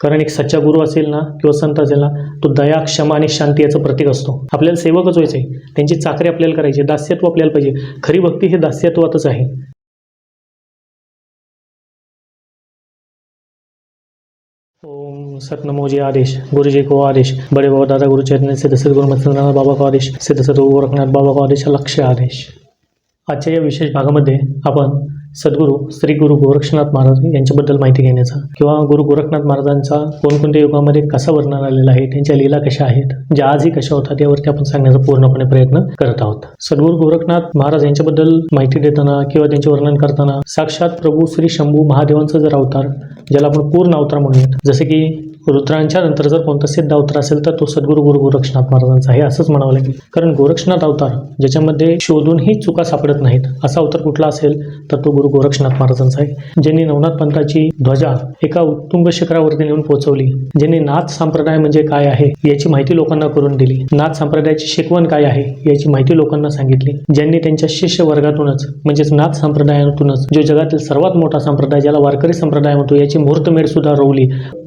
कारण एक सच्चा गुरु असेल ना किंवा संत असेल ना तो दया क्षमा आणि शांती याचं प्रतीक असतो. आपल्याला सेवकच व्हायचं आहे त्यांची चाकरी आपल्याला करायची दास्यत्व आपल्याला पाहिजे. खरी भक्ती हे दास्यत्वातच आहे. ओम सतनमो जी आदेश. गुरुजी को आदेश. बड़े बाबा दादा गुरु चैतन्य सिद्ध गुरु मत्स्यनारायण बाबा को आदेश. सिद्ध सद्गुरु गोरखनाथ बाबा को आदेश. लक्ष आदेश. आजच्या या विशेष भागामध्ये आपण सद्गुरू श्री गुरु गोरक्षनाथ महाराज यांच्याबद्दल माहिती घेण्याचा किंवा गुरु गोरखनाथ महाराजांचा कोणकोणत्या युगामध्ये कसा वर्णन आलेला आहे त्यांच्या लीला कशा आहेत ज्या आजही कशा होतात यावरती आपण सांगण्याचा पूर्णपणे प्रयत्न करत आहोत. सद्गुरू गोरखनाथ महाराज यांच्याबद्दल माहिती देताना किंवा त्यांचे वर्णन करताना साक्षात प्रभू श्री शंभू महादेवांचा जर अवतार ज्याला आपण पूर्ण अवतार म्हणूयात जसे की रुद्रांच्या नंतर जर कोणता सिद्ध अवतार असेल तर तो सद्गुरू गुरु गोरक्षनाथ महाराजांचा आहे असंच म्हणावं लागेल. कारण गोरक्षनाथ अवतार ज्याच्यामध्ये शोधूनही चुका सापडत नाहीत असा अवतार कुठला असेल तर तो गुरु गोरक्षनाथ महाराजांचा आहे ज्यांनी नवनाथ पंथाची ध्वजा एका उत्तुंग शिखरावरती नेऊन पोहोचवली. ज्यांनी नाथ संप्रदाय म्हणजे काय आहे याची माहिती लोकांना करून दिली. नाथ संप्रदायाची शिकवण काय आहे याची माहिती लोकांना सांगितली. ज्यांनी त्यांच्या शिष्य वर्गातूनच म्हणजेच नाथ संप्रदायातूनच जो जगातील सर्वात मोठा संप्रदाय ज्याला वारकरी संप्रदाय म्हणतो याची मुहूर्तमेढ सुद्धा रोवली.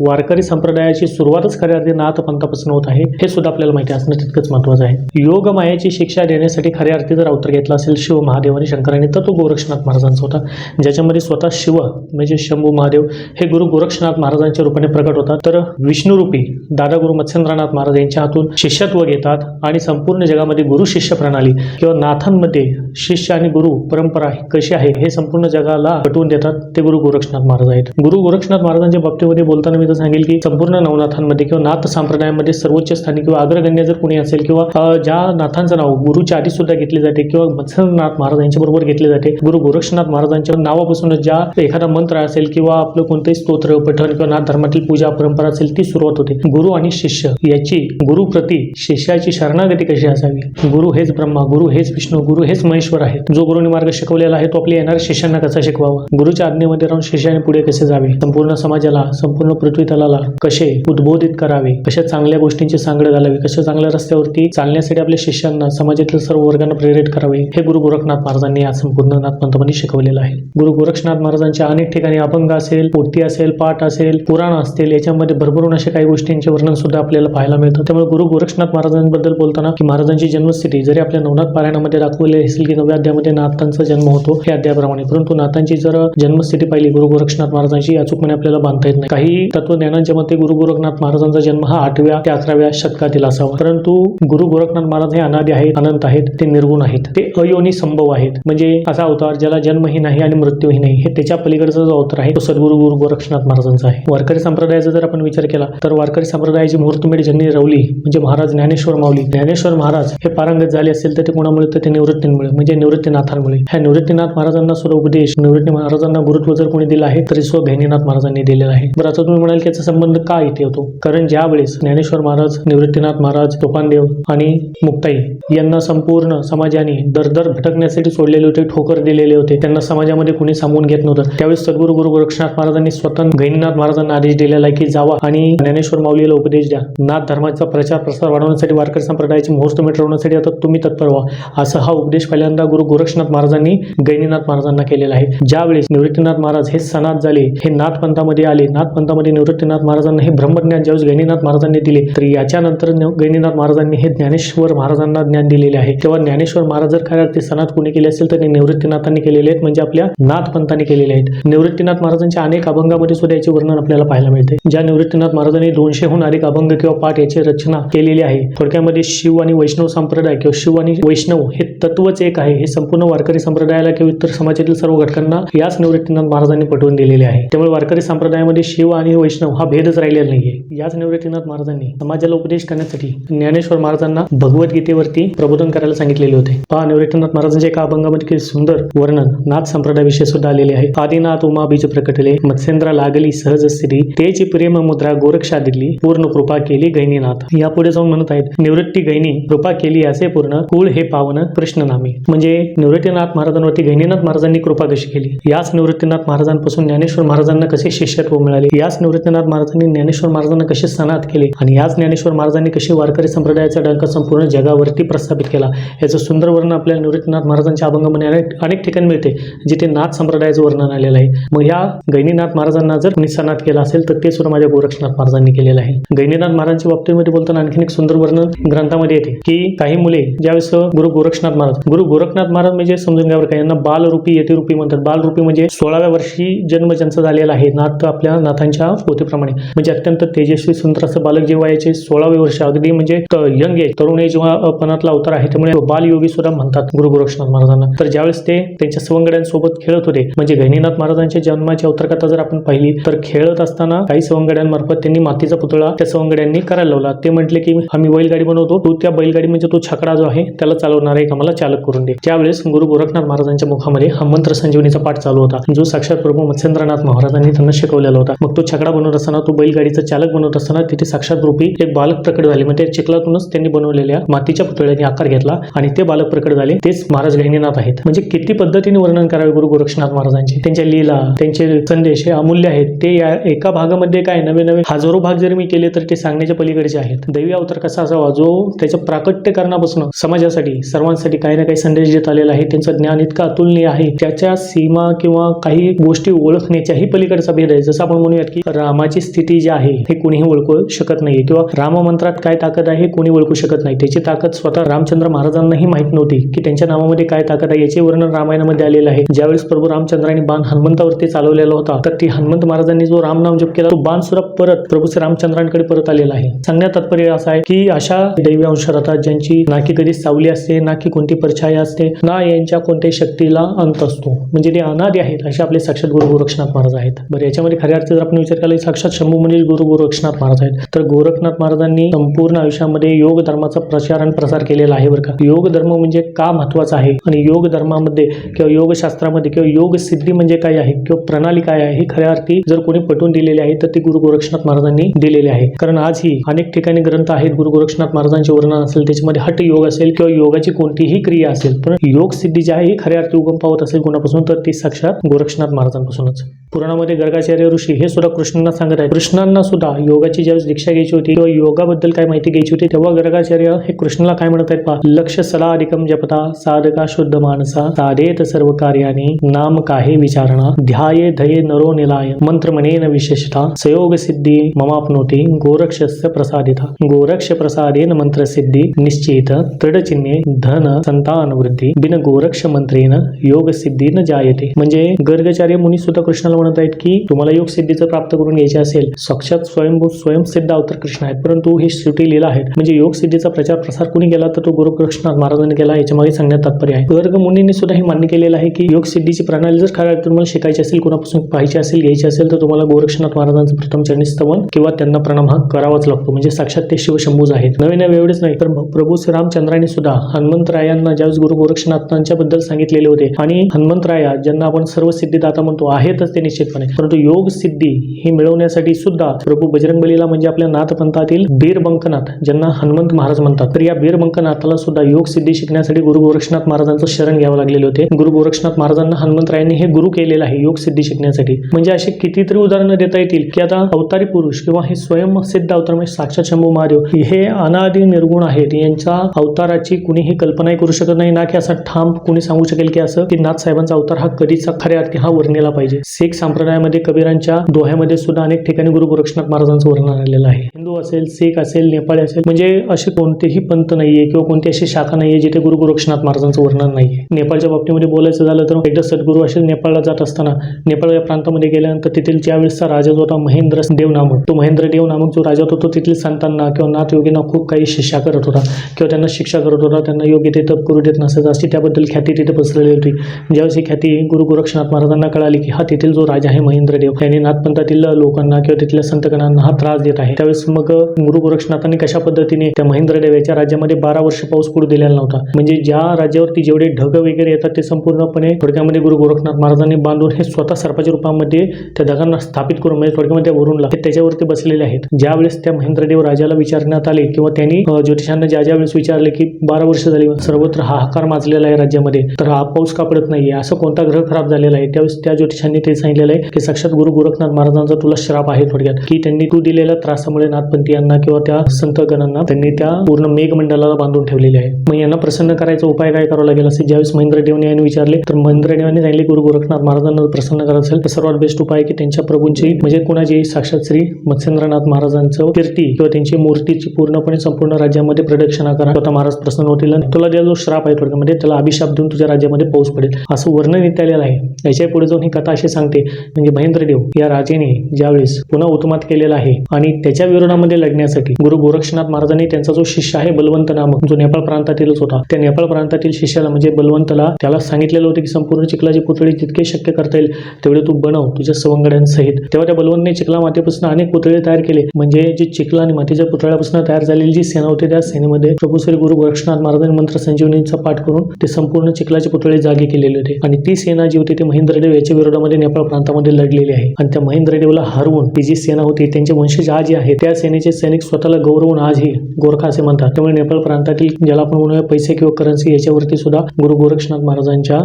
वारकरी संप्रदायाची सुरुवातच खऱ्या अर्थी नाथ पंथापासून होत आहे हे सुद्धा आपल्याला माहिती असणं तितकंच महत्वाचं आहे. योग मायाची शिक्षा देण्यासाठी खऱ्या अर्थी जर अवतर घेतला असेल शिव महादेव आणि शंकरांनी तर तो गोरक्षनाथ महाराजांचा होता. ज्याच्यामध्ये स्वतः शिव म्हणजे शंभू महादेव हे गुरु गोरक्षनाथ महाराजांच्या रूपाने प्रकट होतात. तर विष्णुरूपी दादा गुरु मत्स्येंद्रनाथ महाराज यांच्या हातून शिष्यत्व घेतात आणि संपूर्ण जगामध्ये गुरु शिष्य प्रणाली किंवा नाथांमध्ये शिष्य आणि गुरु परंपरा कशी आहे हे संपूर्ण जगाला पटवून देतात ते गुरु गोरक्षनाथ महाराज आहेत. गुरु गोरक्षनाथ महाराजांच्या बाबतीमध्ये बोलताना मी तर सांगेल की संपूर्ण नवनाथांमध्ये किंवा नाथ संप्रदायामध्ये सर्वोच्च स्थानी किंवा अग्रगण्य जर कोणी असेल किंवा ज्या नाथांचं नाव गुरुच्या आधी सुद्धा घेतले जाते किंवा मत्स्यनाथ महाराज यांच्याबरोबर घेतले जाते गुरु गोरक्षनाथ महाराजांच्या नावापासूनच ज्या एखादा मंत्र असेल किंवा आपलं कोणतंही स्तोत्र पठण किंवा नाथ धर्मातील पूजा परंपरा असेल ती सुरुवात होते. गुरु आणि शिष्य याची गुरुप्रती शिष्याची शरणागती कशी असावी? गुरु हेच ब्रह्मा गुरु हेच विष्णू गुरु हेच महेश्वर आहेत. जो गुरुनी मार्ग शिकवलेला आहे तो आपल्या येणाऱ्या शिष्यांना कसा शिकवावा? गुरुच्या आज्ञेमध्ये राहून शिष्याने पुढे कसे जावे? संपूर्ण समाजाला संपूर्ण पृथ्वी तलाला कसे उद्बोधित करावे? कशा चांगल्या गोष्टींची सांगड घालावी? कशा चांगल्या रस्त्यावरती चालण्यासाठी आपल्या शिष्यांना समाजातील सर्व वर्गांना प्रेरित करावे? हे गुरु गोरखनाथ महाराजांनी या संपूर्ण नाथपंथामध्ये शिकवलेलं आहे. गुरु गोरक्षनाथ महाराजांच्या अनेक ठिकाणी अभंग असेल पोथी असेल पाठ असेल पुराण असतील याच्यामध्ये भरभरून अशा काही गोष्टींचे वर्णन सुद्धा आपल्याला पाहायला मिळतं. त्यामुळे गुरु गोरक्षनाथ महाराजांबद्दल बोलताना की महाराजांची जन्मस्थिती जरी आपल्या नवनाथ पारायणामध्ये दाखवले असेल की नव्या अध्यामध्ये नाथांचा जन्म होतो हे अध्यायाप्रमाणे. परंतु नाथांची जर जन्मस्थिती पाहिली गुरु गोरक्षनाथ महाराजांची अचूकपणे आपल्याला बांधता येत नाही. काही तत्वज्ञानांच्या मते गुरु गोरखनाथ महाराजांचा जन्म हा आठव्या ते अकराव्या शतकातील असावा. परंतु गुरु गोरखनाथ महाराज हे अनादी आहेत अनंत आहेत ते निर्गुण आहेत ते अयोनी संभव आहेत. म्हणजे असा अवतार ज्याला जन्मही नाही आणि मृत्यूही नाही. हे त्याच्या पलीकडचा जो अवतार आहे तो सद्गुरु गुरु गोरक्षनाथ महाराजांचा आहे. वारकरी संप्रदायाचा जर आपण विचार केला तर वारकरी संप्रदायाची मुहूर्तमेढ ज्यांनी रवली म्हणजे महाराज ज्ञानेश्वर माऊली. ज्ञानेश्वर महाराज हे पारंगत झाले असेल तर ते कोणामुळे तर ते निवृत्तींमुळे म्हणजे निवृत्तीनाथांमुळे. ह्या निवृत्तीनाथ महाराजांना सर्व उपदेश निवृत्ती महाराजांना गुरुत्व जर कोणी दिलं आहे तरी स्व गहिनीनाथ महाराजांनी दिलेला आहे. बरं आता तुम्ही म्हणाल की याचा संबंध का इथे होतो? कारण ज्या वेळेस ज्ञानेश्वर महाराज निवृत्तीनाथ महाराज तोपानदेव आणि मुक्ताई यांना संपूर्ण समाजाने दरदर भटकण्यासाठी सोडलेले होते ठोकर दिलेले होते त्यांना समाजामध्ये कुणी सामावून घेत नव्हतं. त्यावेळेस सद्गुरू गुरु गोरक्षनाथ महाराजांनी स्वतः गहिनीनाथ महाराजांना आदेश दिलेला आहे की जावा आणि ज्ञानेश्वर माऊलीला उपदेश द्या. नाथ धर्माचा प्रचार प्रसार वाढवण्यासाठी वारकरी संप्रदायाची मुहूर्त मिटवण्यासाठी आता तुम्ही तत्पर व्हा. असा हा उपदेश पहिल्यांदा गुरु गोरक्षनाथ महाराजांनी गैनीनाथ महाराजांना केलेला आहे. ज्यावेळेस निवृत्तीनाथ महाराज हे सनात झाले हे नाथ पंथामध्ये आले नाथ पंथामध्ये निवृत्तीनाथ महाराजांना हे ब्रह्मज्ञान ज्यावेळेस गैनीनाथ महाराजांनी दिले तर याच्यानंतर न- गैनीनाथ महाराजांनी हे ज्ञानेश्वर महाराजांना ज्ञान दिलेले आहे. तेव्हा ज्ञानेश्वर महाराज जर खऱ्या ते सनात कोणी केले असेल तर ते निवृत्तीनाथांनी केलेले आहेत. म्हणजे आपल्या नाथ केलेले आहेत. निवृत्तीनाथ महाराजांच्या अनेक अभंगामध्ये सुद्धा याचे वर्णन आपल्याला पाहायला मिळते. ज्या निवृत्तीनाथ महाराजांनी दोनशेहून अधिक अभंग किंवा पाठ याची रचना केलेली आहे थोडक्यामध्ये शिव आणि वैष्णव संप्रदाय किंवा शिव आणि वैष्णव हे तत्वच एक आहे. हे संपूर्ण वारकरी संप्रदायाला किंवा इतर समाजातील सर्व घटकांना याच निवृत्तीनाथ महाराजांनी पटवून दिलेले आहे. त्यामुळे वारकरी संप्रदायामध्ये शिव आणि वैष्णव हा भेदच राहिलेला नाहीये. याच निवृत्तीनाथ महाराजांनी समाजाला उपदेश करण्यासाठी ज्ञानेश्वर महाराजांना भगवद्गीतेवरती प्रबोधन करायला सांगितलेले होते. पहा निवृत्तीनाथ महाराजांच्या एका अभंगामध्ये सुंदर वर्णन. नाथ संप्रदायाविषयी सुद्धा आलेले आहे आदिनाथ उमा बीज प्रकटले मत्स्येंद्र लागली सहज स्त्री तेची प्रेम मुद्रा गोरक्षा दिली पूर्ण कृपा केली गैनीनाथ यापुढे जाऊन म्हणत आहेत निवृत्ती गैनी कृपा केली असे पूर्ण कुळ हे पावन कृष्ण नामी म्हणजे निवृत्तीनाथ महाराजांवरती गैनीनाथ महाराजांनी कृपा कशी केली याच निवृत्तीनाथ महाराजांपासून ज्ञानेश्वर महाराजांना कसे शिष्यत्व मिळाले याच निवृत्तीनाथ महाराजांनी ज्ञानेश्वर महाराजांना कसे सनात केले आणि याच ज्ञानेश्वर महाराजांनी कसे वारकरी संप्रदायाचा डंका संपूर्ण जगावरती प्रस्थापित केला याचं सुंदर वर्णन आपल्याला निवृत्तीनाथ महाराजांच्या अभंगामध्ये अनेक अनेक ठिकाणी मिळते जिथे नाथ संप्रदायाचं वर्णन आलेलं आहे मग या गैनीनाथ महाराजांना जर कोणी केला असेल तर ते सुद्धा माझ्या गोरक्षनाथ महाराजांनी केलेलं आहे. गैनीनाथ महाराजांच्या बाबतीमध्ये बोलताना आणखीन एक सुंदर वर्णन ग्रंथामध्ये येते की काही मुले ज्यावेळेस गुरु गोरक्षनाथ महाराज गुरु गोरखनाथ महाराज म्हणजे समजून घ्यावर काही यांना बालरूपी यतिरूपी म्हणतात. बालरूपी म्हणजे सोळाव्या वर्षी जन्म ज्यांचा झालेला आहे नाथ आपल्या नाथांच्या पोतीप्रमाणे म्हणजे अत्यंत तेजस्वी सुंदर असं बालक जे वयाचे सोळावे वर्ष अगदी म्हणजे यंग आहे तरुण एज पणातला अवतार आहे त्यामुळे बालयोगी सुद्धा म्हणतात गुरु गोरक्षनाथ महाराजांना. तर ज्यावेळेस ते त्यांच्या सवंगड्यांसोबत खेळत होते. म्हणजे गहिनीनाथ महाराजांच्या जन्माची उत्तरकथा जर आपण पाहिली तर खेळत असताना काही सवंगड्यांमार्फत त्यांनी मातीचा पुतळा त्या सवंगड्यांनी करायला लावला. ते म्हटले की आम्ही बैलगाडी बनवतो. तू त्या बैलगाडी म्हणजे तो छकडा जो आहे त्याला चालवणारा एक आम्हाला चालक करून दे. त्यावेळेस गुरु गोरखनाथ महाराजांच्या मुखामध्ये हा मंत्र संजीवनीचा पाठ चालू होता जो साक्षात प्रभू मत्स्येंद्रनाथ महाराजांनी त्यांना शिकवलेला होता. मग तो छकडा बनवत असताना तो बैलगाडीचा चालक बनवत असताना तिथे साक्षात रूपी एक बालक प्रकट झाले. म्हणजे चिखलातूनच त्यांनी बनवलेल्या मातीच्या पुतळ्याने आकार घेतला आणि ते बालक प्रकट झाले. तेच महाराज गहिनीनाथ आहेत. म्हणजे किती पद्धतीने वर्णन करावे गुरु गोरक्षनाथ महाराजांचे त्यांच्या लीला त्यांचे संदेश हे अमूल्य आहेत. ते या एका भागामध्ये काय नवे नवे हजारो भाग जर मी केले तर ते सांगण्याच्या पलीकडचे आहेत. दैवी अवतार कसा असावा? जो त्याचं प्राकट्यकरणापासून समाजासाठी सर्वांसाठी काही ना काही संदेश देत आलेला आहे. त्यांचं ज्ञान इतकं अतुलनीय आहे. त्याच्या सीमा किंवा काही गोष्टी ओळखण्याच्याही पलीकडचा भेद आहे. जसं आपण म्हणूयात की रामाची स्थिती जी आहे हे कुणीही ओळखू शकत नाही किंवा राम मंत्रात काय ताकद आहे कोणी ओळखू शकत नाही. त्याची ताकद स्वतः रामचंद्र महाराजांनाही माहीत नव्हती की त्यांच्या नावामध्ये काय ताकद आहे याचे वर्णन रामायणामध्ये आलेलं आहे. ज्यावेळेस प्रभू रामचंद्रांनी बाण हनुमंतावरती चालवलेला होता तर ती हनुमंत महाराजांनी जो राम नाम जप केला तो बाण सुद्धा परत प्रभू श्री रामचंद्रांकडे परत आलेला आहे. सांगण्यात तात्पर्य असा आहे की अशा दैवी अंश राहतात ज्यांची ना की कधी सावली असते ना की कोणती परछाया असते ना यांच्या कोणत्याही शक्तीला अंत असतो. म्हणजे ते अनादी आहेत असे आपले साक्षात गुरु गोरक्षनाथ महाराज आहेत. बरं याच्यामध्ये खऱ्या अर्थ जर आपण विचार केला साक्षात शंभू म्हणजे गुरु गोरक्षनाथ महाराज आहेत. तर गोरखनाथ महाराजांनी संपूर्ण आयुष्यामध्ये योग धर्माचा प्रचार आणि प्रसार केलेला आहे बरं का? योग धर्म म्हणजे का महत्त्वाचा आहे? आणि योग धर्मामध्ये किंवा योगशास्त्र शास्त्रामध्ये किंवा योग सिद्धी म्हणजे काय आहे किंवा प्रणाली काय आहे हे खऱ्या अर्थी जर कोणी पटवून दिलेली आहे तर ती गुरु गोरक्षनाथ महाराजांनी दिलेली आहे. कारण आजही अनेक ठिकाणी ग्रंथ आहेत गुरु गोरक्षनाथ महाराजांचे वर्णन असेल त्याच्यामध्ये हट योग असेल किंवा योगाची कोणतीही क्रिया असेल पण योग सिद्धी जी आहे ही खऱ्या अर्थी उगम पावत असेल कोणापासून तर ती साक्षात गोरक्षनाथ महाराजांपासूनच. पुराणामध्ये गर्गाचार्य ऋषी हे सुद्धा कृष्णांना सांगत आहे कृष्णांना सुद्धा योगाची ज्यावेळेस दीक्षा घ्यायची होती किंवा योगाबद्दल काय माहिती घ्यायची होती तेव्हा गर्गाचार्य हे कृष्णाला काय म्हणत आहेत पहा? लक्ष सलाधिकम जपता साधका शुद्ध मानसा साधेत सर्व कार्याने नाम काहे विचारणा? ध्याये धये नरो निलाय। मंत्र मनेन विशेषता। सयोग सिद्धी ममापनोती गोरक्षस्य प्रसादिता। गोरक्ष प्रसादेन मंत्र सिद्धी निश्चित। दृढचिन्हे धन संतान वृद्धी बिन गोरक्ष मंत्रेन योग सिद्धी न जायते। म्हणजे गर्गाचार्य मुनी सुद्धा कृष्णाला म्हणत आहेत की तुम्हाला योग सिद्धीचं प्राप्त करून घ्यायचे असेल साक्षात स्वयंभू स्वयंसिद्ध अवतर कृष्ण आहेत. परंतु ही श्रुती लिहिला आहेत. म्हणजे योग सिद्धीचा प्रचार प्रसार कुणी केला तर तो गुरुकृष्ण महाराजांनी केला याच्या मागे सांगण्यात तात्पर्य आहे. गर्ग मुनींनी सुद्धा हे मान्य केलेलं आहे की योग सिद्धीची प्रणाली जर खऱ्या तुम्हाला शिकायची असेल कोणापासून पाहिजे असेल घ्यायची असेल तर तुम्हाला गोरक्षनाथ महाराजांचं प्रथम चरणी स्तवन किंवा त्यांना प्रणाम हा करावाच लागतो. म्हणजे साक्षात ते शिवशंभूज आहेत. नवीन एवढेच नाही तर प्रभू श्री रामचंद्रांनी सुद्धा हनुमंतरायांना ज्यावेळेस गुरु गोरक्षनाथांच्या बद्दल सांगितलेले होते आणि हनुमंतराया ज्यांना आपण सर्व सिद्धिदाता म्हणतो आहेतच ते निश्चितपणे. परंतु योग सिद्धी ही मिळवण्यासाठी सुद्धा प्रभू बजरंगबलीला म्हणजे आपल्या नाथपंथातील बीर बंकनाथ ज्यांना हनुमंत महाराज म्हणतात तर या बीर बंकनाथाला सुद्धा योग सिद्धी शिकण्यासाठी गुरु गोरक्षनाथ महाराजांचं शरण घ्यावं लागलेले होते. गुरु गोरक्षनाथ महाराजांना हनुमंतरायांनी हे गुरु केलेलं आहे योग सिद्धी शिकण्यासाठी. म्हणजे असे कितीतरी उदाहरणं देता येतील की आता अवतारी पुरुष किंवा हे स्वयंसिद्ध अवतार म्हणजे साक्षात शंभू महादेव हे अनादी निर्गुण आहेत. यांच्या अवताराची कुणीही कल्पनाही करू शकत नाही. ना की असा ठाम कुणी सांगू शकेल की असं की नाथ साहेबांचा अवतार हा कधीच खऱ्या अर्थी हा वर्णिला पाहिजे. शीख संप्रदायामध्ये कबीरांच्या दोह्यामध्ये सुद्धा अनेक ठिकाणी गुरु गोरक्षनाथ महाराजांचं वर्णन आलेलं आहे. हिंदू असेल शीख असेल नेपाळी असेल म्हणजे असे कोणतेही पंथ नाहीये किंवा कोणती अशी शाखा नाहीये जिथे गुरु गोरक्षनाथ महाराजांचं वर्णन नाहीये. नेपाळच्या बाबतीमध्ये बोलायचं झालं तर एकदा सद्गुरू असे नेपाळला जात असताना नेपाळ या प्रांतामध्ये गेल्यानंतर तेथील ज्यावेळेसचा राजा जो होता महेंद्र देव नामक तो महेंद्र देव नामक जो राजा होता तो तिथील संतांना किंवा नाथ योगींना खूप काही शिक्षा करत होता किंवा त्यांना शिक्षा करत होता त्यांना योग्य ते तप करू देत नसत अशी त्याबद्दल ख्याती तिथे पसरलेली होती. ज्यावेळेस ही ख्याती गुरु गोरक्षनाथ महाराजांना कळाली की हा तेथील जो राजा आहे महेंद्र देव यांनी नाथपंथातील लोकांना किंवा तिथल्या संतगणांना हा त्रास देत आहे. त्यावेळेस मग गुरु गोरक्षनाथांनी कशा पद्धतीने त्या महेंद्र देव याच्या राज्यामध्ये बारा वर्ष पाऊस पडू दिलेला नव्हता. म्हणजे ज्या राज्यावरती जेवढे ढग वगैरे येतात ते संपूर्णपणे थोडक्यामध्ये गुरु गोरखनाथ महाराजांनी बांधून हे स्वतः सर्पाच्या रूपामध्ये त्या दगांना स्थापित करून म्हणजे थोडक्यामध्ये वरुणला ते त्याच्यावरती बसलेले आहेत. ज्यावेळेस त्या महेंद्रदेव राजाला विचारण्यात आले किंवा त्यांनी ज्योतिषांना ज्या ज्या वेळेस विचारले की बारा वर्ष झाली सर्वत्र हाहाकार माजलेला आहे राज्यामध्ये तर हा पाऊस का पडत नाहीये? असं कोणता ग्रह खराब झालेला आहे? त्यावेळेस त्या ज्योतिषांनी ते सांगितलेलं आहे की साक्षात गुरु गोरखनाथ महाराजांचा तुला श्राप आहे थोडक्यात की त्यांनी तू दिलेल्या त्रासामुळे नाथपंथीयांना किंवा त्या संतगणांना त्यांनी त्या पूर्ण मेघमंडळाला बांधून ठेवलेले आहे. मग यांना प्रसन्न करायचा उपाय काय करावा लागेल? असे ज्यावेळेस महेंद्रदेवने यांनी विचारले तर महेंद्र देवाने सांगितले गुरु गोरखनाथ महाराजांना प्रसन्न करायचं असेल तर सर्वात बेस्ट उपाय की त्यांच्या प्रभूंची म्हणजे कुणाची साक्षात श्री मत्स्येंद्रनाथ महाराजांचं कीर्ती किंवा त्यांची मूर्तीची पूर्णपणे संपूर्ण राज्यामध्ये प्रदक्षिणा करा. स्वतः महाराज प्रसन्न होतील आणि तुला जो श्राप आहे थोडक्यामध्ये त्याला अभिशाप देऊन तुझ्या राज्यामध्ये पाऊस पडेल. असं वर्णन इथे आलेलं आहे. याच्यापुढे जाऊन ही कथा अशी सांगते म्हणजे महेंद्रदेव या राजेने ज्यावेळेस पुन्हा उतमात केलेला आहे आणि त्याच्या विरोधामध्ये लढण्यासाठी गुरु गोरक्षनाथ महाराजांनी त्यांचा जो शिष्य आहे बलवंत नामक जो नेपाळ प्रांतातीलच होता त्या नेपाळ प्रांतातील शिष्याला म्हणजे बलवंतला त्याला सांगितलेलं होतं की संपूर्ण चिखलाची पुतळी जितके शक्य करता येईल तेवढे तू बनव तुझ्या सवंगड्यांसहित. तेव्हा त्या बलवंतने चिखला मातीपासून अनेक पुतळे तयार केले. म्हणजे जी चिखला आणि मातीच्या पुतळ्यापासून तयार झालेली जी सेना होती त्या सेनेमध्ये प्रभू श्री गुरु गोरक्षनाथ महाराजांनी मंत्र संजीवनीचा पाठ करून ते संपूर्ण चिखलाचे पुतळे जागे केलेले होते. आणि ती सेना जी होती ती महेंद्रदेव याच्या विरोधामध्ये नेपाळ प्रांतामध्ये लढलेली आहे. आणि त्या महेंद्रदेवला हरवून ती जी सेना होती त्यांचे वंशज आज आहे त्या सेनेचे सैनिक स्वतःला गौरवून आजही गोरखा असे म्हणतात. त्यामुळे नेपाळ प्रांतातील ज्याला आपण म्हणूया पैसे किंवा करन्सी याच्यावरती सुद्धा गुरु गोरक्षनाथ महाराजांच्या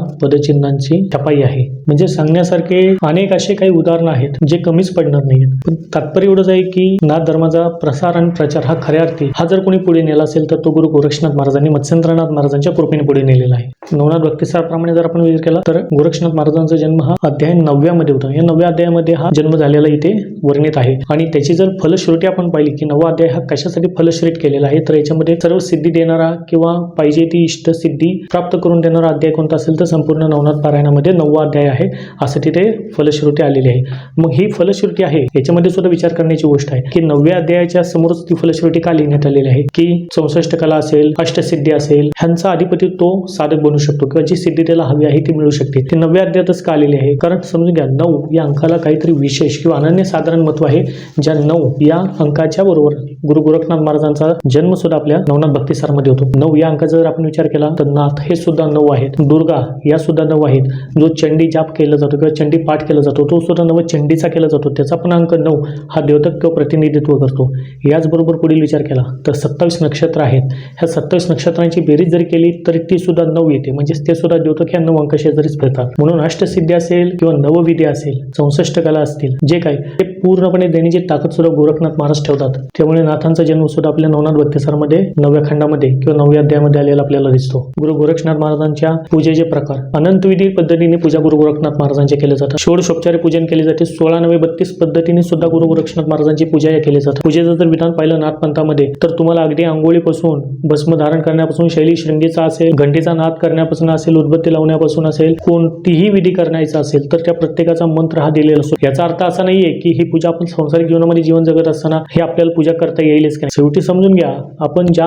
चिन्हांची छपाई आहे. म्हणजे सांगण्यासारखे अनेक असे काही उदाहरणं आहेत जे कमीच पडणार नाहीत पण तात्पर्य एवढंच आहे की नाथ धर्माचा प्रसार आणि प्रचार हा खऱ्या अर्थी हा जर कोणी पुढे नेला असेल तर तो गुरु गोरक्षनाथ महाराजांनी मत्स्येंद्रनाथ महाराजांच्या कृपेने पुढे नेलेला आहे. नवनाथ भक्तिसारप्रमाणे जर आपण विचार केला तर गोरक्षनाथ महाराजांचा जन्म हा अध्याय नवव्यामध्ये होता. या नवव्या अध्यायामध्ये हा जन्म झालेला इथे वर्णित आहे. आणि त्याची जर फलश्रुती आपण पाहिली की नववा अध्याय हा कशासाठी फलश्रुत केलेला आहे तर याच्यामध्ये सर्व सिद्धी देणारा किंवा पाहिजे ती इष्ट सिद्धी प्राप्त करून देणारा अध्याय कोणता असेल तर संपूर्ण नवनाथ पारायणामध्ये नववा अध्याय आहे. असं तिथे फलश्रुती आलेली आहे. मग ही फलश्रुती आहे याच्यामध्ये सुद्धा विचार करण्याची गोष्ट आहे की नवव्या अध्यायाच्या समोरच ती फलश्रुती का लिहिण्यात आलेली आहे? की चौसष्ट कला असेल अष्टसिद्धी असेल ह्यांचा अधिपती तो साधक बनू शकतो किंवा जी सिद्धी त्याला हवी आहे ती मिळू शकते. ती नवव्या अध्यायातच का आलेली आहे? कारण समजून घ्या नऊ या अंकाला काहीतरी विशेष किंवा अनन्य साधारण महत्त्व आहे. ज्या नऊ या अंकाच्या बरोबर गुरु गोरखनाथ महाराजांचा जन्म सुद्धा आपल्या नवनाथ भक्तिसारमध्ये होतो. नऊ या अंकाचा जर आपण विचार केला तर नाथ हे सुद्धा नऊ आहेत. दुर्गा या सुद्धा नऊ आहेत. जो चंडी जाप केला जातो किंवा चंडी पाठ केला जातो तो सुद्धा नव चंडीचा केला जातो. त्याचा पण अंक नऊ हा देवतक किंवा प्रतिनिधित्व करतो. याचबरोबर पुढील विचार केला तर सत्तावीस नक्षत्र आहेत. ह्या सत्तावीस नक्षत्रांची बेरीज जरी केली तरी ती सुद्धा नऊ येते. म्हणजेच ते सुद्धा द्योतक ह्या नऊ अंक शेजारीच फिरतात. म्हणून अष्टसिद्धी असेल किंवा नवविधी असेल चौसष्ट कला असतील जे काही ते पूर्णपणे देण्याची ताकद सुद्धा गोरखनाथ महाराज ठेवतात. त्यामुळे नाथांचा जन्म सुद्धा आपल्या नवनाथ भक्तेसरमध्ये नवव्या खंडामध्ये किंवा नवव्या अध्यायामध्ये आलेला आपल्याला दिसतो. गुरु गोरक्षनाथ महाराजांच्या पूजेचे प्रकार. अनंत विधी पद्धतीने पूजा गुरु गोरखनाथ महाराजांचे केले जातात. षोडशोपचारे पूजन केले जाते. सोळा नवे बत्तीस पद्धतीने सुद्धा गुरु गोरक्षनाथ महाराजांची पूजा या केली जातात. पूजेचं जर विधान पाहिलं नाथपंथामध्ये तर तुम्हाला अगदी आंघोळीपासून भस्म धारण करण्यापासून शैली श्रंगीचा असेल घंटीचा नाद करण्यापासून असेल उद्बत्ती लावण्यापासून असेल कोणतीही विधी करण्याचा असेल तर त्या प्रत्येकाचा मंत्र हा दिलेला असतो. याचा अर्थ असा नाहीये की ही पूजा आपण संसारिक जीवनामध्ये जीवन जगत असताना हे आपल्याला पूजा करता येईलच का शेवटी समजून घ्या आपण ज्या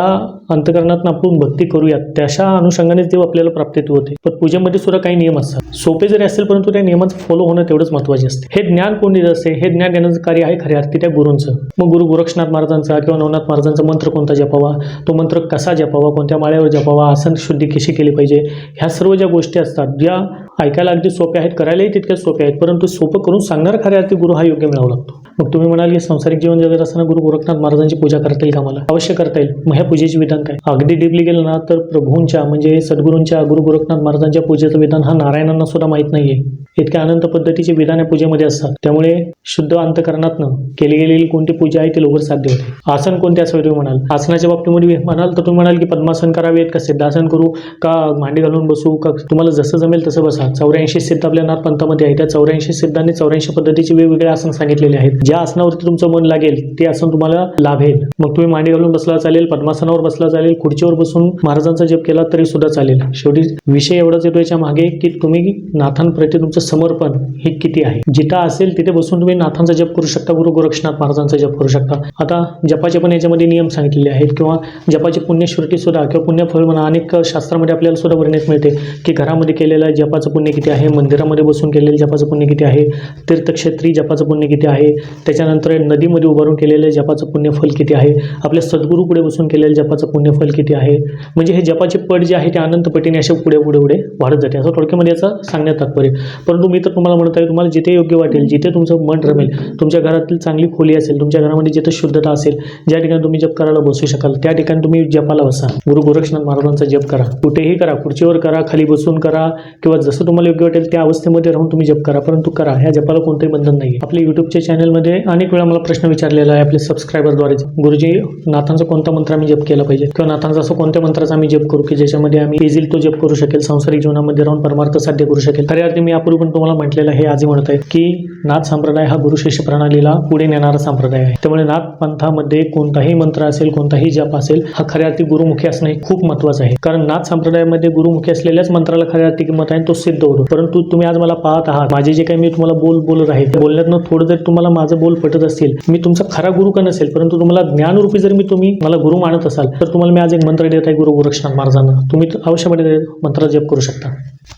अंतकरणात आपण भक्ती करूया त्याच्या अनुषंगानेच देव आपल्याला प्राप्तित्व होते. पण पूजेमध्ये सुद्धा काही नियम असतात. सोपे जरी असेल परंतु त्या नियमाचं फॉलो होणं तेवढंच महत्त्वाचे असते. हे ज्ञान कोण देत असते हे ज्ञान देण्याचं कार्य आहे खऱ्या अर्थी त्या गुरूंचं. मग गुरु गोरक्षनाथ महाराजांचा किंवा नवनाथ महाराजांचा मंत्र कोणता जपावा? तो मंत्र कसा जपावा? कोणत्या माळ्यावर जपावा? आसन शुद्धी कशी केली पाहिजे? ह्या सर्व ज्या गोष्टी असतात ज्या ऐकायला अगदी सोप्या आहेत करायलाही तितक्याच सोप्या आहेत परंतु सोपं करून सांगणार खऱ्या अर्थी गुरु हा योग्य मिळावा लागतो. मग तुम्ही म्हणाल की संसारिक जीवन जगत असताना गुरु गोरखनाथ महाराजांची पूजा करता येईल का मला अवश्य करता येईल. मग ह्या पूजेचे विधान काय? अगदी डीपली गेलं ना तर प्रभूंच्या म्हणजे सद्गुरूंच्या गुरु गोरखनाथ महाराजांच्या पूजेचं विधान हा नारायणांना सुद्धा माहीत नाहीये. इतक्या अनंत पद्धतीचे विधान या पूजेमध्ये असतात. त्यामुळे शुद्ध अंतकरणातनं केली गेलेली कोणती पूजा आहे ती लवकर साध्य होते. आसन कोणते असावे तुम्ही म्हणाल? आसनाच्या बाबतीमध्ये म्हणाल तर तुम्ही म्हणाल की पद्मासन करावेत का सिद्धासन करू का मांडी घालून बसू का तुम्हाला जसं जमेल तसं बसा. चौऱ्याऐंशी सिद्ध आपल्या नाथ पंथामध्ये आहे त्या चौऱ्याऐंशी सिद्धांनी चौऱ्याऐंशी पद्धतीचे वेगवेगळे आसन सांगितलेले आहेत. ज्या आसनावरती तुमचं मन लागेल ते आसन तुम्हाला लाभेल मग तुम्ही मांडी घालून बसला चालेल पद्मासनावर बसला चालेल खुर्चीवर बसून महाराजांचा जप केला तरी सुद्धा चालेल. शेवटी विषय एवढाच येतो याच्या मागे की तुम्ही नाथांप्रती तुमचं समर्पण हे किती आहे? जिथं असेल तिथे बसून तुम्ही नाथांचा जप करू शकता गुरु गोरक्षनाथ महाराजांचा जप करू शकता. आता जपाचे पण याच्यामध्ये नियम सांगितलेले आहेत किंवा जपाची पुण्यश्रुती सुद्धा किंवा पुण्यफळ म्हणा अनेक शास्त्रामध्ये आपल्याला सुद्धा वर्णित मिळते की घरामध्ये केलेलं जपाचं पुण्य किती आहे मंदिरामध्ये बसून केलेलं जपाचं पुण्य किती आहे तीर्थक्षेत्री जपाचं पुण्य किती आहे त्याच्यानंतर नदीमध्ये उभारून केलेलं जपाचं पुण्य पुण्यफल किती आहे? आपल्या सद्गुरू पुढे बसून केलेलं जपाचं पुण्यफल किती आहे? म्हणजे हे जपाचे पट जे आहे ते अनंत पटीने असे पुढे पुढे पुढे वाढत जाते. असं थोडक्यामध्ये याचा सांगण्यात तात्पर्य. परंतु मी तर तुम्हाला म्हणत आहे तुम्हाला जिथे योग्य वाटेल जिथे तुमचं मन रमेल तुमच्या घरातील चांगली खोली असेल तुमच्या घरामध्ये जिथे शुद्धता असेल ज्या ठिकाणी तुम्ही जप करायला बसू शकाल त्या ठिकाणी तुम्ही जपाला बसा. गुरु गोरक्षनाथ महाराजांचा जप करा. कुठेही करा खुर्चीवर करा खाली बसून करा किंवा जसं तुम्हाला योग्य वाटेल त्या अवस्थेमध्ये राहून तुम्ही जप करा. परंतु करा ह्या जपाला कोणतंही बंधन नाही आपल्या युट्यूबच्या चॅनलमध्ये अनेक वेळा मला प्रश्न विचारलेला आहे आपल्या सबस्क्रायबरद्वारे मंत्राद्वारे गुरुजी नाथांचा कोणता मंत्र आम्ही जप केला पाहिजे? किंवा नाथांचा असं कोणत्या मंत्राचा आम्ही जप करू की ज्याच्यामध्ये आम्ही इझिली तो जप करू शकेल सांसारिक जीवनामध्ये राहून परमार्थ साध्य करू शकेल? खऱ्या अर्थी मी यापूर्वी पण तुम्हाला म्हटलेलं हे आजही म्हणत आहे की नाथ संप्रदाय हा गुरु शिष्य प्रणालीला पुढे नेणारा संप्रदाय आहे. त्यामुळे नाथ पंथामध्ये कोणताही मंत्र असेल कोणताही जप असेल हा खऱ्या अर्थी गुरुमुखी असणं हे खूप महत्वाचं आहे. कारण नाथ संप्रदायामध्ये गुरुमुखी असलेल्याच मंत्राला खऱ्या अर्थी किंमत आहे आणि तो सिद्ध होतो. परंतु तुम्ही आज मला पाहत आहात माझे जे काही मी तुम्हाला बोल बोलत आहे त्या बोलण्यातनं थोडं जर तुम्हाला माझं बोल पटत असेल मी तुमचा खरा गुरु का नसेल परंतु तुम्हाला ज्ञानरूपी जर मी तुम्ही मला गुरु मानत असाल तर तुम्हाला मी आज एक मंत्र देत आहे गुरु गोरक्षनाथ महाराजांना. तुम्ही अवश्यपणे मंत्र जप करू शकता.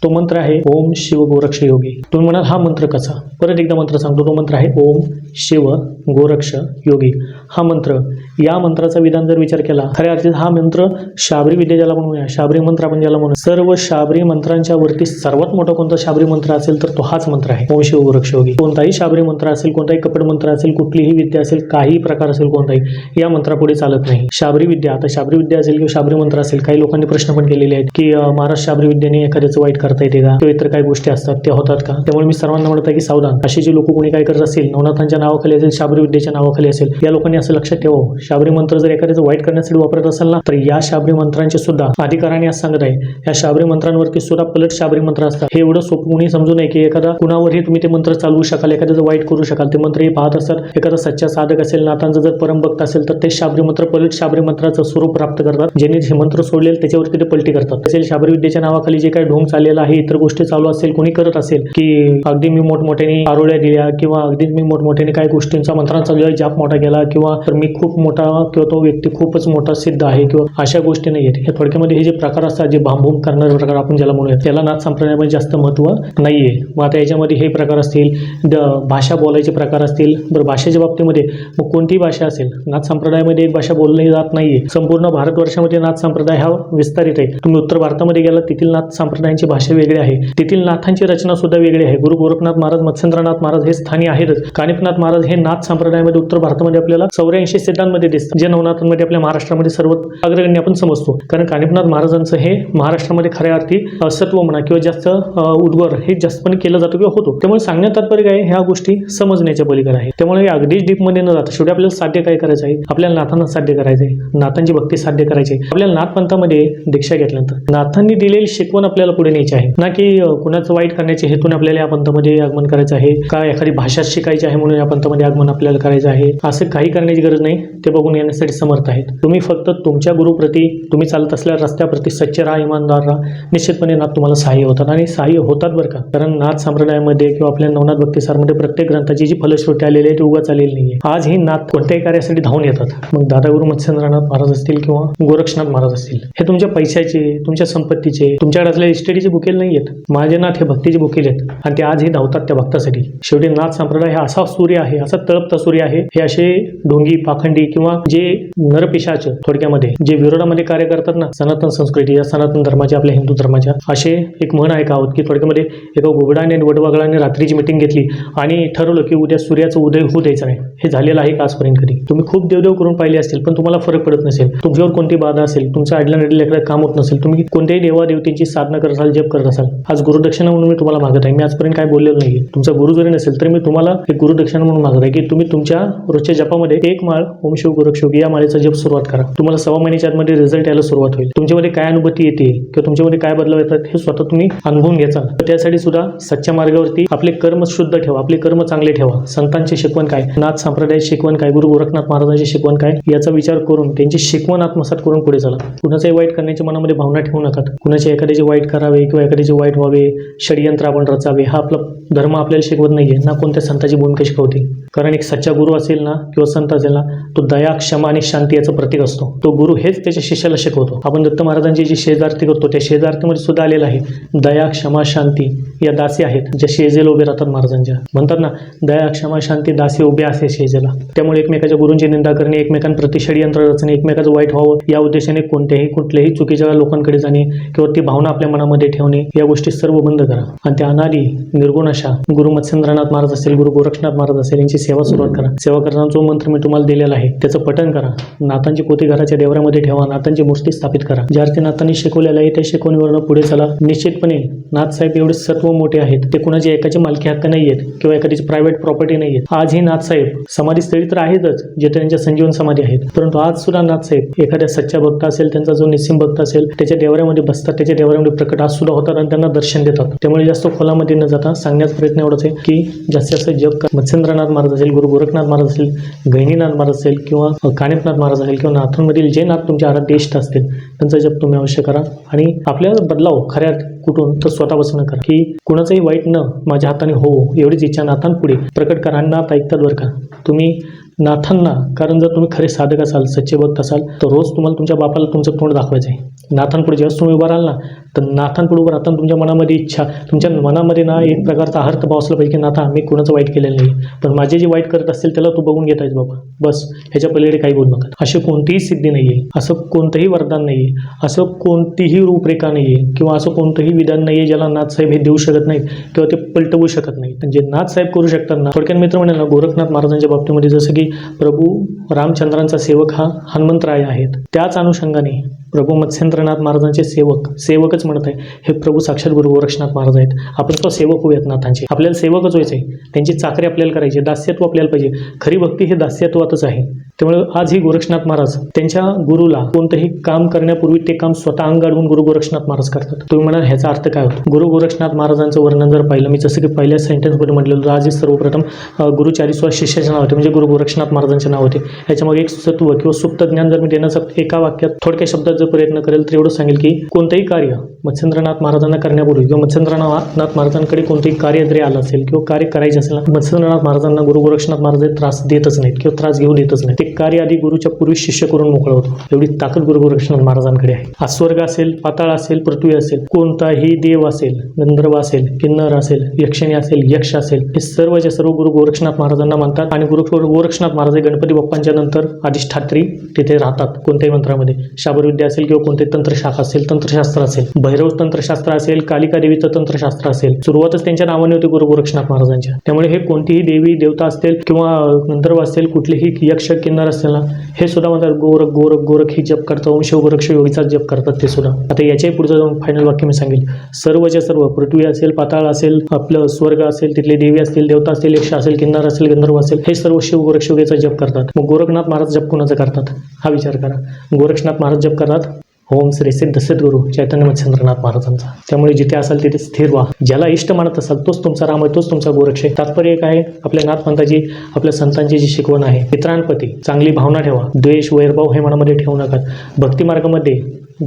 तो मंत्र आहे ओम शिव गोरक्ष योगी. तुम्ही म्हणाल हा मंत्र कसा? परत एकदा मंत्र सांगतो तो मंत्र आहे ओम शिव गोरक्ष योगी. हा मंत्र या मंत्राचा विधान जर विचार केला खऱ्या अर्थात हा मंत्र शाबरी विद्या ज्याला म्हणूया. शाबरी मंत्र आपण ज्याला म्हणू सर्व शाबरी मंत्रांच्या वरती सर्वात मोठा कोणता शाबरी मंत्र असेल तर तो हाच मंत्र आहे. ओम शिव होगी कोणताही शाबरी मंत्र असेल कोणताही कपड मंत्र असेल कुठलीही विद्या असेल काही प्रकार असेल कोणताही या मंत्रापुढे चालत नाही. शाबरी विद्या आता शाबरी विद्या असेल किंवा शाबरी मंत्र असेल काही लोकांनी प्रश्न पण केलेले आहेत की महाराष्ट्र महाराज शाबरी विद्याने एखाद्याचं वाईट करता येते का? किंवा इतर काही गोष्टी असतात त्या होतात का? त्यामुळे मी सर्वांना म्हणत आहे की सावधान. अशी जी लोक कोणी काय करत असतील नवनाथांच्या नावाखाली असेल शाबरी विद्येच्या नावाखाली असेल या लोकांनी असं लक्षात ठेवावं. शाबरी मंत्र जर एखाद्याचं वाईट करण्यासाठी वापरत असेल ना तर या शाबरी मंत्रांचे सुद्धा अधिकाराने आज सांगत आहे. या शाबरी मंत्रांवरती सुद्धा पलट शाबरी मंत्र असतात. हे एवढं सोपं कोणी समजू नये की एखादा कुणावरही तुम्ही ते मंत्र चालवू शकाल एखाद्याचं वाईट करू शकाल ते मंत्र हे पाहत असतात एखादा सच्चा साधक असेल नातांचं जर परमभक्त असेल तर ते शाबरी मंत्र पलट शाबरी मंत्राचं स्वरूप प्राप्त करतात. ज्यांनी हे मंत्र सोडले त्याच्यावरती ते पलटी करतात. तसेच शाबरी विद्येच्या नावाखाली जे काही ढोंग चाललेला आहे इतर गोष्टी चालू असेल कोणी करत असेल की अगदी मी मोठमोठ्याने आरोळ्या दिल्या किंवा अगदी मी मोठमोठ्याने काही गोष्टींचा मंत्रांचा जाप मोठा केला किंवा तर मी खूप मोठा किंवा तो व्यक्ती खूपच मोठा सिद्ध आहे किंवा अशा गोष्टी नाही आहेत हे थोडक्यामध्ये हे जे प्रकार असतात जे भांबूम करणारे प्रकार आपण ज्याला म्हणूया त्याला नाथ संप्रदायामध्ये जास्त महत्त्व आहे मग आता याच्यामध्ये हे प्रकार असतील द भाषा बोलायचे प्रकार असतील बरं भाषेच्या बाबतीमध्ये मग कोणतीही भाषा असेल? नाथ संप्रदायामध्ये एक भाषा बोलली जात नाही आहे संपूर्ण भारतवर्षामध्ये नाथ संप्रदाय हा विस्तारित आहे. तुम्ही उत्तर भारतामध्ये गेला तेथील नाथ संप्रदायांची भाषा वेगळी आहे. तेथील नाथांची रचना सुद्धा वेगळी आहे. गुरु गोरखनाथ महाराज मत्स्येंद्रनाथ महाराज हे स्थानी आहेतच. कानिपनाथ महाराज हे नाथ संप्रदायामध्ये उत्तर भारतामध्ये आपल्याला चौऱ्याऐंशी सिद्धांमध्ये दिसतात जे नवनाथांमध्ये आपल्या महाराष्ट्रामध्ये सर्व अग्रगण्य आपण समजतो. कारण कानिपनाथ महाराजांचं हे महाराष्ट्रामध्ये खऱ्या अर्थी सत्व म्हणा किंवा जास्त उद्वर हे जास्तपणे केलं जातं किंवा होतो. त्यामुळे सांगण्यात तात्पर्य काय ह्या गोष्टी समजण्याच्या पलीकडे आहे. त्यामुळे अगदीच डीपमध्ये न जाता शेवटी आपल्याला साध्य काय करायचं आहे? आपल्याला नाथांना साध्य करायचं आहे. नाथांची भक्ती साध्य करायची आहे. आपल्याला नाथपंथामध्ये दीक्षा घेतल्यानंतर नाथांनी दिलेली शिकवण आपल्याला पुढे न्यायची आहे. ना की कुणाचं वाईट करण्याच्या हेतून आपल्याला या पंथामध्ये आगमन करायचं आहे? का एखादी भाषा शिकायची आहे म्हणून या पंथामध्ये आगमन आपल्याला करायचं आहे? असं काही करण्याची गरज नाही. ते बघून येण्यासाठी समर्थ आहेत. तुम्ही फक्त तुमच्या गुरुप्रती तुम्ही चालत असल्या रस्त्याप्रती सच्च राहा इमानदार राहा. निश्चितपणे नाथ तुम्हाला सहाय्य होतात. आणि सहाय्य होतात बरं का? कारण नाथ संप्रदायामध्ये किंवा आपल्या नवनाथ भक्तीसारमध्ये प्रत्येक ग्रंथाची जी फलश्रुती आलेली आहे ती उगाच आलेली नाहीये. आज ही नाथ कोणत्याही कार्यासाठी धावून येतात. मग दादागुरु मत्स्येंद्रनाथ महाराज असतील किंवा गोरक्षनाथ महाराज असतील. हे तुमच्या पैशाचे तुमच्या संपत्तीचे तुमच्याकडे असलेल्या इस्टेटीचे बुकेल नाही आहेत माझे नाथ हे भक्तीचे बुकेल आहेत. आणि ते आज हे धावतात त्या भक्तासाठी. शेवटी नाथ संप्रदाय हा असा सूर्य आहे असा तळपता सूर्य आहे. हे असे ढोंगी पाखंडी किंवा जे नरपिशाच थोडक्यामध्ये जे विरोधामध्ये कार्य करतात ना सनातन संस्कृती या सनातन धर्माच्या आपल्या हिंदू धर्माच्या असे एक म्हण आहे का आहोत की थोडक्यामध्ये एका घुबडाने आणि वडवागळाने रात्रीची मिटिंग घेतली आणि ठरवलं की उद्या सूर्याचं उदय होऊ द्यायचा नाही. हे झालेलं आहे का आजपर्यंत कधी? तुम्ही खूप देवदेव करून पाहिले असतील पण तुम्हाला फरक पडत नसेल. तुमच्यावर कोणती बाधा असेल तुमचं अडल्या नडल्या एखादं काम होत नसेल तुम्ही कोणत्याही देवादेवतेची साधना करत असाल जप करत असाल आज गुरुदक्षिणा म्हणून मी तुम्हाला मागत आहे. मी आजपर्यंत काय बोललेलो नाही तुमचा गुरु जरी नसेल तर मी तुम्हाला एक गुरुदक्षिणा म्हणून मागत आहे की तुम्ही तुमच्या रोजच्या जपामध्ये एक माळ ओम शिव गुरुक्षोग या माळेचा जप सुरुवात करा. तुम्हाला सव्वा महिन्याच्या आतमध्ये रिझल्ट यायला सुरुवात होईल. तुमच्यामध्ये काय अनुभूती येते किंवा तुमच्यामध्ये काय बदलाव येतात हे स्वतः तुम्ही अनुभवून घ्याचा त्यासाठी सुद्धा सच्च्या मार्गावरती आपले कर्म शुद्ध ठेवा आपले कर्म चांगले ठेवा. संतांची शिकवण काय? नाथ संप्रदायाची शिकवण काय? गुरु गोरखनाथ महाराजांची शिकवण काय? याचा विचार करून त्यांची शिकवण आत्मसात करून पुढे चला. कुणाचाही वाईट करण्याच्या मनामध्ये भावना ठेवू नका. कुणाचे एखाद्याचे वाईट करावे किंवा एखाद्याचे वाईट व्हावे षडयंत्र आपण रचावे हा आपला धर्म आपल्याला शिकवत नाहीये. ना कोणत्या संताची भूमिका शिकवते? कारण एक सच्चा गुरु असेल ना किंवा संत असेल ना तो दया क्षमा आणि शांती याचं प्रतीक असतो. तो गुरु हेच त्याच्या शिष्याला शिकवतो. आपण दत्त महाराजांची जी शेजारती करतो त्या शेजारतीमध्ये सुद्धा आलेला आहे. दया क्षमा शांती. या दासी आहेत ज्या शेजेला उभे राहतात महाराजांच्या. म्हणतात ना दया क्षमा शांती दासी उभे असे शेजेला. त्यामुळे एकमेकाच्या गुरूंची निंदा करणे एकमेकांप्रती षडयंत्र रचणे एकमेकाचं वाईट व्हावं या उद्देशाने कोणत्याही कुठल्याही चुकीच्या लोकांकडे जाणे किंवा ती भावना आपल्या मनामध्ये ठेवणे या गोष्टी सर्व बंद करा. आणि त्या अनादी निर्गुण अशा गुरु मत्स्येंद्रनाथ महाराज असेल गुरु गोरक्षनाथ महाराज असेल यांची सेवा सुरुवात करा. सेवा करताना जो मंत्र मी तुम्हाला दिलेला आहे त्याचं पठण करा. नाथांची पोती घराच्या देवरामध्ये ठेवा नाथांची मूर्ती स्थापित करा. ज्या अर्थी नाथांनी शिकवलेलं आहे त्या शिकवणीवरनं पुढे चला. निश्चितपणे नाथसाहेब एवढे सत्व खूप मोठे आहेत. ते कुणाचे एकाचे मालकी हक्क नाही आहेत किंवा एखाद्याची प्रायव्हेट प्रॉपर्टी नाही आहेत आज हे नाथसाहेब समाधीस्थळी तर आहेतच जे त्यांच्या संजीवन समाधी आहेत. परंतु आज सुद्धा नाथसाहेब एखाद्या सच्चा भक्त असेल त्यांचा जो निस्सिम भक्त असेल त्याच्या देवऱ्यामध्ये बसतात त्याच्या देवऱ्यामध्ये प्रकट आज सुद्धा होतात आणि त्यांना दर्शन देतात. त्यामुळे जास्त खोलामध्ये न जाता सांगण्याचा प्रयत्न एवढाच आहे की जास्तीत जास्त जग मत्स्येंद्रनाथ महाराज असेल गुरु गोरखनाथ महाराज असेल गहिनीनाथ महाराज असेल किंवा कानेपनाथ महाराज असेल किंवा नाथांमधील जे नाथ तुमच्या आराध्य इष्ट असतील त्यांचा जप तुम्ही अवश्य करा. आणि आपल्या बदलाव खऱ्या कुठून तर स्वतःपासून करा की कुणाचंही वाईट न माझ्या हाताने हो एवढीच इच्छा नाथांपुढे प्रकट करा नाथ ऐकतात बरं का तुम्ही नाथांना कारण जर तुम्ही खरे साधक असाल सच्चे भक्त असाल तर रोज तुम्हाला तुमच्या बापाला तुमचं तोंड दाखवायचं आहे नाथांपुढे जेव्हा तुम्ही उभा राहाल ना तर नाथांपुढे उभं राहताना तुमच्या मनामध्ये इच्छा तुमच्या मनामध्ये ना एक प्रकारचा आहार्थ भाव असला पाहिजे की नाथा मी कुणाचं वाईट केलेलं नाही पण माझे जे वाईट करत असतील त्याला तू बघून घेतायस बाबा. बस ह्याच्या पलीकडे काही बोलू नका. अशी कोणतीही सिद्धी नाही आहे असं कोणतंही वरदान नाही आहे असं कोणतीही रूपरेखा नाही आहे किंवा असं कोणतंही विधान नाही आहे ज्याला नाथसाहेब हे देऊ शकत नाहीत किंवा ते पलटवू शकत नाहीत. जे नाथसाहेब करू शकतात ना थोडक्यात मित्र म्हणाल ना गोरखनाथ महाराजांच्या बाबतीमध्ये जसं की प्रभू रामचंद्रांचा सेवक हा हनुमंतराय आहेत. त्याच अनुषंगाने प्रभू मत्स्येंद्रनाथ महाराजांचे सेवक. सेवकच म्हणत आहे. हे प्रभू साक्षात गुरु गोरक्षनाथ महाराज आहेत. आपण स्वतः सेवक होऊयात नाथांचे. आपल्याला सेवकच व्हायचं आहे त्यांची चाकरी आपल्याला करायची दास्यत्व आपल्याला पाहिजे. खरी भक्ती हे दास्यत्वातच आहे. त्यामुळे आज ही गोरक्षनाथ महाराज त्यांच्या गुरुला कोणतंही काम करण्यापूर्वी ते काम स्वतः अंग अडवून गुरु गोरक्षनाथ महाराज करतात. तुम्ही म्हणाल ह्याचा अर्थ काय होतो? गुरु गोरक्षनाथ महाराजांचं वर्णन जर पाहिलं मी जसं की पहिल्या सेंटेन्समध्ये म्हटलेलं होतं, आज सर्वप्रथम अ, गुरुचारी स्व शिष्याचे नाव होते म्हणजे गुरु गोरक्षनाथ महाराजांचे नाव होते याच्यामागे एक सत्व किंवा सुप्त ज्ञान जर मी देण्याचा एका वाक्यात थोडक्या शब्दात जर प्रयत्न करेल तर एवढं सांगेल की कोणतंही कार्य मत्स्येंद्रनाथ महाराजांना करण्यापूर्वी किंवा मत्स्येंद्रनाथ महाराजांकडे कोणतंही कार्य जरी आलं असेल किंवा कार्य करायचे असेल मत्स्येंद्रनाथ महाराजांना गुरु गोरक्षनाथ महाराज त्रास देतच नाहीत किंवा त्रास घेऊ देतच नाही ते कार्य आधी गुरुच्या पूर्वी शिष्य करून मोकळं होतं. एवढी ताकद गुरु गोरक्षनाथ महाराजांकडे आहे. स्वर्ग असेल पाताळ असेल पृथ्वी असेल कोणताही देव असेल गंधर्व असेल किन्नर असेल यक्षिणी असेल यक्ष असेल हे सर्वचे सर्व गुरु गोरक्षनाथ महाराजांना मानतात आणि गुरु गोरक्षनाथ महाराज गणपती बाप्पांच्या नंतर अधिष्ठात्री तिथे राहतात कोणत्याही मंत्रामध्ये. शाबरविद्या असेल किंवा कोणते तंत्रशाखा असेल तंत्रशास्त्र असेल. भैरव तंत्रशास्त्र असेल कालिका देवीचं तंत्रशास्त्र असेल. सुरुवातच त्यांच्या नावाने होती गुरु गोरक्षनाथ महाराजांच्या. त्यामुळे हे कोणतीही देवी देवता असतील किंवा गंधर्व असेल कुठलेही यक्ष किन्नर असेल ना हे सुद्धा म्हणतात गोरख गोरख गोरख ही जप करतात ओम शिव गोरक्ष योगीचा जप करतात ते सुद्धा. आता याच्याही पुढचं जाऊन फायनल वाक्य मी सांगेल. सर्वच्या सर्व पृथ्वी असेल पाताळ असेल आपलं स्वर्ग असेल तिथले देवी असतील देवता असतील यक्ष असेल किन्नर असेल गंधर्व असेल हे सर्व शिव गोरक्ष योगीचा जप करतात. मग गोरखनाथ महाराज जप कोणाचा करतात? हा विचार करा. गोरक्षनाथ महाराज जप करतात? ओम श्री सिद्ध सद्गुरू चैतन्य मत्स्येंद्रनाथ महाराजांचा. त्यामुळे जिथे असाल तिथे स्थिर व्हा. ज्याला इष्ट मानत असाल तोच तुमचा राम आहे तोच तुमचा गोरक्ष आहे. तात्पर्य एक आहे आपल्या नाथपंथाची आपल्या संतांची जी शिकवण आहे मित्रांप्रती चांगली भावना ठेवा. द्वेष वैरभाव हे मनामध्ये ठेवू नका. भक्ती मार्गामध्ये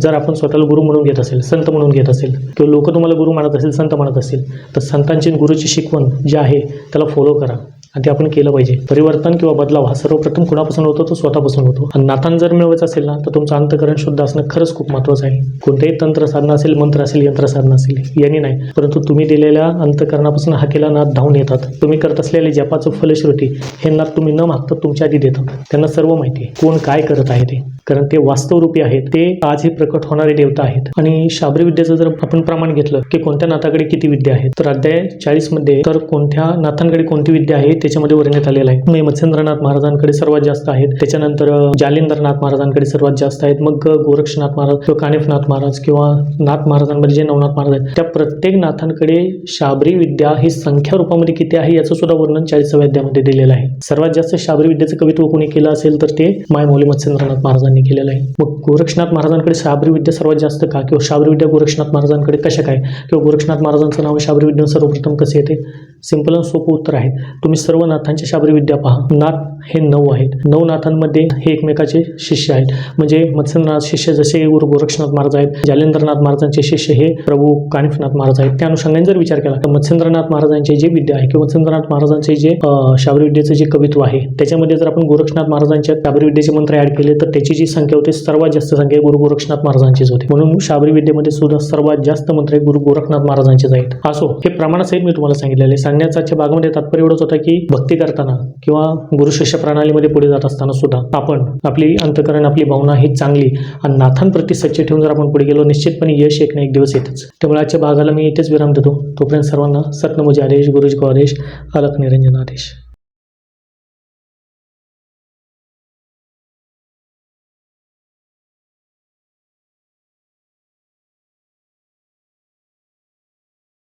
जर आपण स्वतःला गुरु म्हणून घेत असेल संत म्हणून घेत असेल किंवा लोक तुम्हाला गुरु मानत असेल संत म्हणत असेल तर संतांची गुरुची शिकवण जी आहे त्याला फॉलो करा. आणि ते आपण केलं पाहिजे. परिवर्तन किंवा बदलाव हा सर्वप्रथम कुणापासून होतो? तो स्वतःपासून होतो. आणि नाथान जर मिळवायचं असेल ना तर तुमचं अंतकरण शुद्ध असणं खरंच खूप महत्त्वाचं आहे. कोणतेही तंत्र साधना असेल मंत्र असेल यंत्र साधना असेल यांनी नाही. परंतु तुम्ही दिलेल्या अंतकरणापासून हाकेला नाथ धावून येतात. तुम्ही करत असलेले जपाचं फलश्रुती हे नाथ तुम्ही न मागता तुमच्या आधी देतात. त्यांना सर्व माहिती आहे. कोण काय करत आहे ते. कारण ते वास्तवरूपी आहेत. ते आजही प्रकट होणारे देवता आहेत. आणि शाबरी विद्येचं जर आपण प्रमाण घेतलं की कोणत्या नाथाकडे किती विद्या आहेत? तर अध्याय चाळीसमध्ये तर कोणत्या नाथांकडे कोणती विद्या आहे त्याच्यामध्ये वर्णित आलेलं आहे. मग मत्स्येंद्रनाथ महाराजांकडे सर्वात जास्त आहेत. त्याच्यानंतर जालिंदरनाथ महाराजांकडे सर्वात जास्त आहेत. मग गोरक्षनाथ महाराज किंवा कानिफनाथ महाराज किंवा नाथ महाराजांमध्ये जे नवनाथ महाराज आहेत त्या प्रत्येक नाथांकडे शाबरी विद्या ही संख्या रूपामध्ये किती आहे याचं सुद्धा वर्णन चाळीसाव्या अध्यामध्ये दिलेलं आहे. सर्वात जास्त शाबरी विद्येचं कवित्व कोणी केलं असेल तर ते मायमौली मत्स्येंद्रनाथ महाराजांनी केलेलं आहे. मग गोरक्षनाथ महाराजांकडे शाबरी विद्या सर्वात जास्त का? किंवा शाबरी विद्या गोरक्षनाथ महाराजांकडे कशा काय? किंवा गोरक्षनाथ महाराजांचं नाव शाबरी विद्या सर्वप्रथम कसे येते? सिंपल आणि सोपं उत्तर आहे. तुम्ही सर्व नाथांची शाबरी विद्या पहा. नाथ हे नऊ आहेत. नऊ नाथांमध्ये हे एकमेकाचे शिष्य आहेत. म्हणजे मत्स्यनाथ शिष्य जसे गुरु गोरक्षनाथ महाराज आहेत. जालेंद्रनाथ महाराजांचे शिष्य हे प्रभू कानिफनाथ महाराज आहेत. त्या अनुषंगाने जर विचार केला तर मत्स्येंद्रनाथ महाराजांचे जे विद्या आहे किंवा मत्स्येंद्रनाथ महाराजांचे जे शाबरी विद्येचं जे कवित्व आहे त्याच्यामध्ये जर आपण गोरक्षनाथ महाराजांच्या शाबरी विद्येचे मंत्र ऍड केले तर त्याची जी संख्या होती सर्वात जास्त संख्या गुरु गोरक्षनाथ महाराजांचीच होती. म्हणून शाबरी विद्येमध्ये सुद्धा सर्वात जास्त मंत्र गुरु गोरखनाथ महाराजांचेच आहेत. असो हे प्रमाणासहित मी तुम्हाला सांगितलेले सांगण्याचा भागामध्ये तात्पर्य एवढंच होता की भक्ती करताना किंवा गुरु शिष्य प्रणालीमध्ये पुढे जात असताना सुद्धा आपण आपली अंतकरण आपली भावना ही चांगली आणि नाथांप्रती सच्च ठेवून जर आपण पुढे गेलो निश्चितपणे यश एक ना एक दिवस येतच. त्यामुळे आजच्या भागाला मी इथेच विराम देतो. तोपर्यंत सर्वांना सत्नमुजी आदेश गुरुजी आदेश अलख निरंजन आदेश